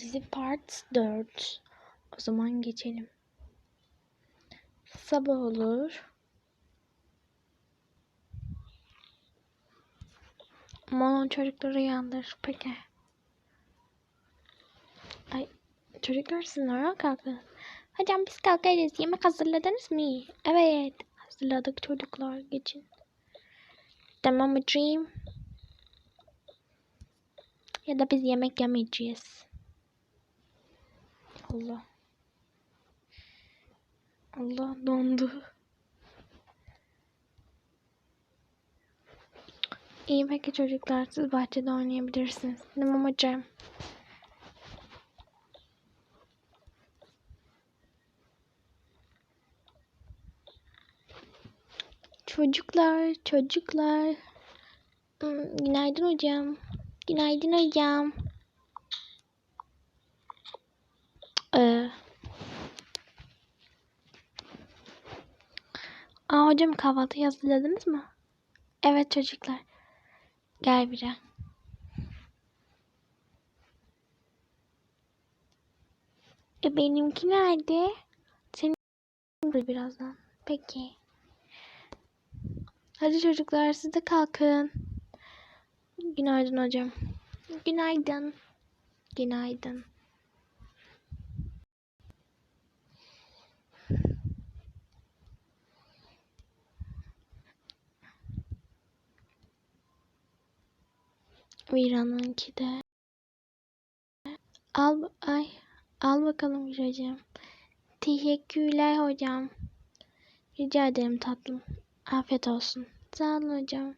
dizi part 4. O zaman geçelim. Sabah olur. Aman çocukları uyandır. Peki. Ay çocuklar siz nereye kalktınız? Hocam biz kalkarız. Yemek hazırladınız mı? Evet. Hazırladık çocuklar. Geçin. Tamam hocam. Ya da biz yemek yemeyeceğiz. Allah. Allah dondu. İyi peki çocuklar siz bahçede oynayabilirsiniz. Tamam hocam. Çocuklar, çocuklar. Hmm, Günaydın hocam. Günaydın hocam. Aa hocam kahvaltı hazırladınız mı? Evet çocuklar. Gel bire. E benimki nerede? Senin birazdan. Peki. Hadi çocuklar siz de kalkın. Günaydın hocam. Günaydın. Günaydın. Mira'nınki de. Al ay al bakalım Miracığım. Teşekkürler hocam. Rica ederim tatlım. Afiyet olsun. Sağ olun hocam.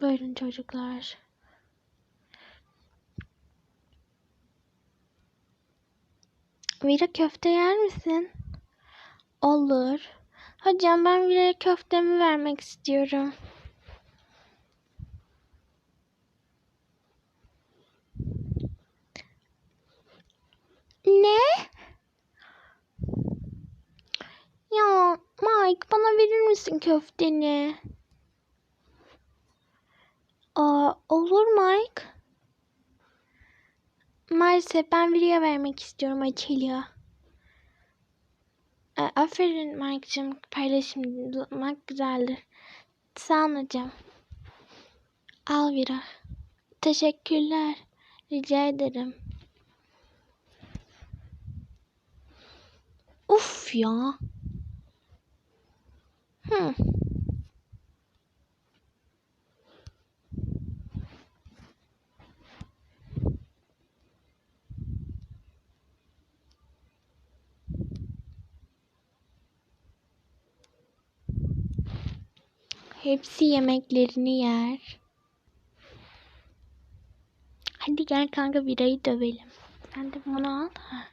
Buyurun çocuklar. Mira köfte yer misin? Olur. Hocam ben Vira'ya köftemi vermek istiyorum. Ne? Ya Mike bana verir misin köfteni? Aa, olur Mike. Maalesef ben Vira'ya vermek istiyorum Açelya. E, aferin Mike'cığım. Paylaşmak güzeldir. Sağ olun hocam. Al Vira. Teşekkürler. Rica ederim. Uf ya. Hepsi yemeklerini yer. Hadi gel kanka birayı dövelim. Sen de bunu al. Ha.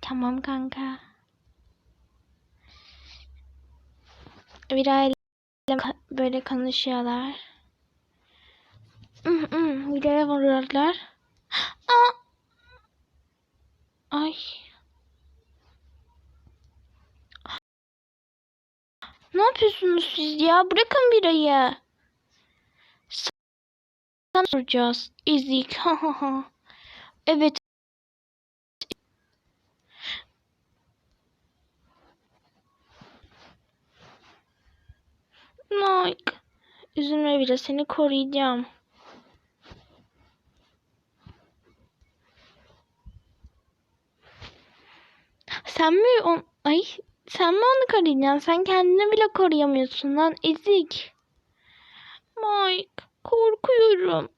Tamam kanka. Virayla böyle konuşuyorlar. Viraya vuruyorlar. Aa! Ay. Ne yapıyorsunuz siz ya? Bırakın birayı. Sana soracağız. Ha. Evet. Mike. Üzülme biraz seni koruyacağım. Sen mi on... Ay sen mi onu koruyacaksın? Sen kendini bile koruyamıyorsun lan ezik. Mike korkuyorum.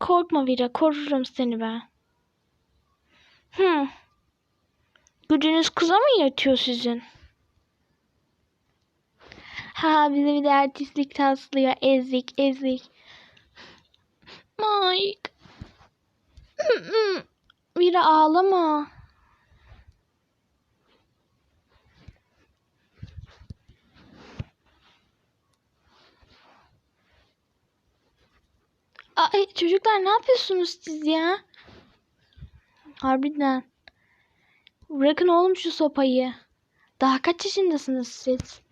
Korkma Vira korurum seni ben. Hı. Gücünüz kıza mı yatıyor sizin? Ha bize bir de artistlik taslıyor. Ezik ezik. Mike. Vira ağlama. Ay çocuklar ne yapıyorsunuz siz ya? Harbiden. Bırakın oğlum şu sopayı. Daha kaç yaşındasınız siz?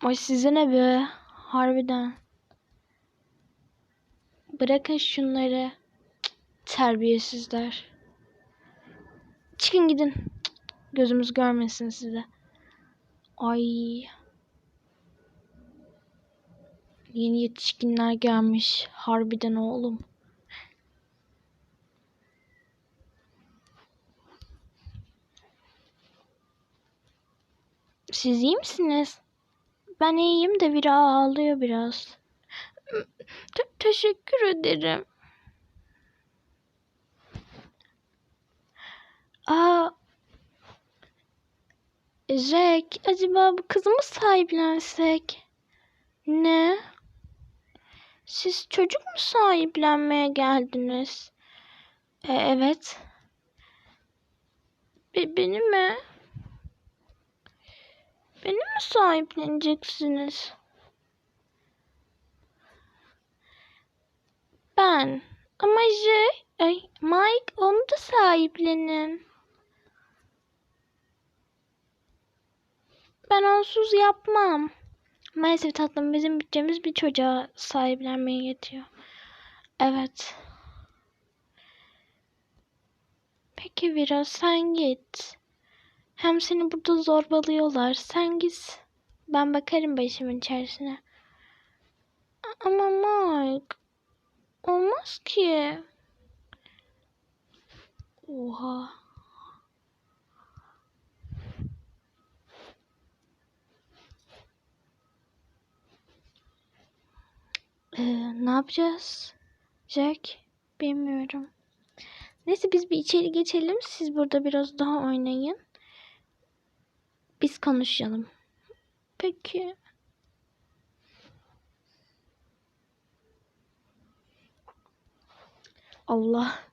Ay size ne be? Harbiden. Bırakın şunları. Terbiyesizler. Çıkın gidin. Gözümüz görmesin sizi. Ay. Yeni yetişkinler gelmiş. Harbiden oğlum. Siz iyi misiniz? Ben iyiyim de biri ağlıyor biraz. Te- teşekkür ederim. Aa, Jack, acaba bu kızı mı sahiplensek? Ne? Siz çocuk mu sahiplenmeye geldiniz? E, evet. Be- beni mi? Beni mi sahipleneceksiniz? Ben. Ama J, ay Mike onu da sahiplenin. Ben onsuz yapmam. Maalesef tatlım bizim bütçemiz bir çocuğa sahiplenmeye yetiyor. Evet. Peki biraz sen git. Hem seni burada zorbalıyorlar. Sen git. Ben bakarım başımın içerisine. Ama Mike. Olmaz ki. Oha. Ne yapacağız? Jack? Bilmiyorum. Neyse biz bir içeri geçelim. Siz burada biraz daha oynayın. Biz konuşalım. Peki. Allah.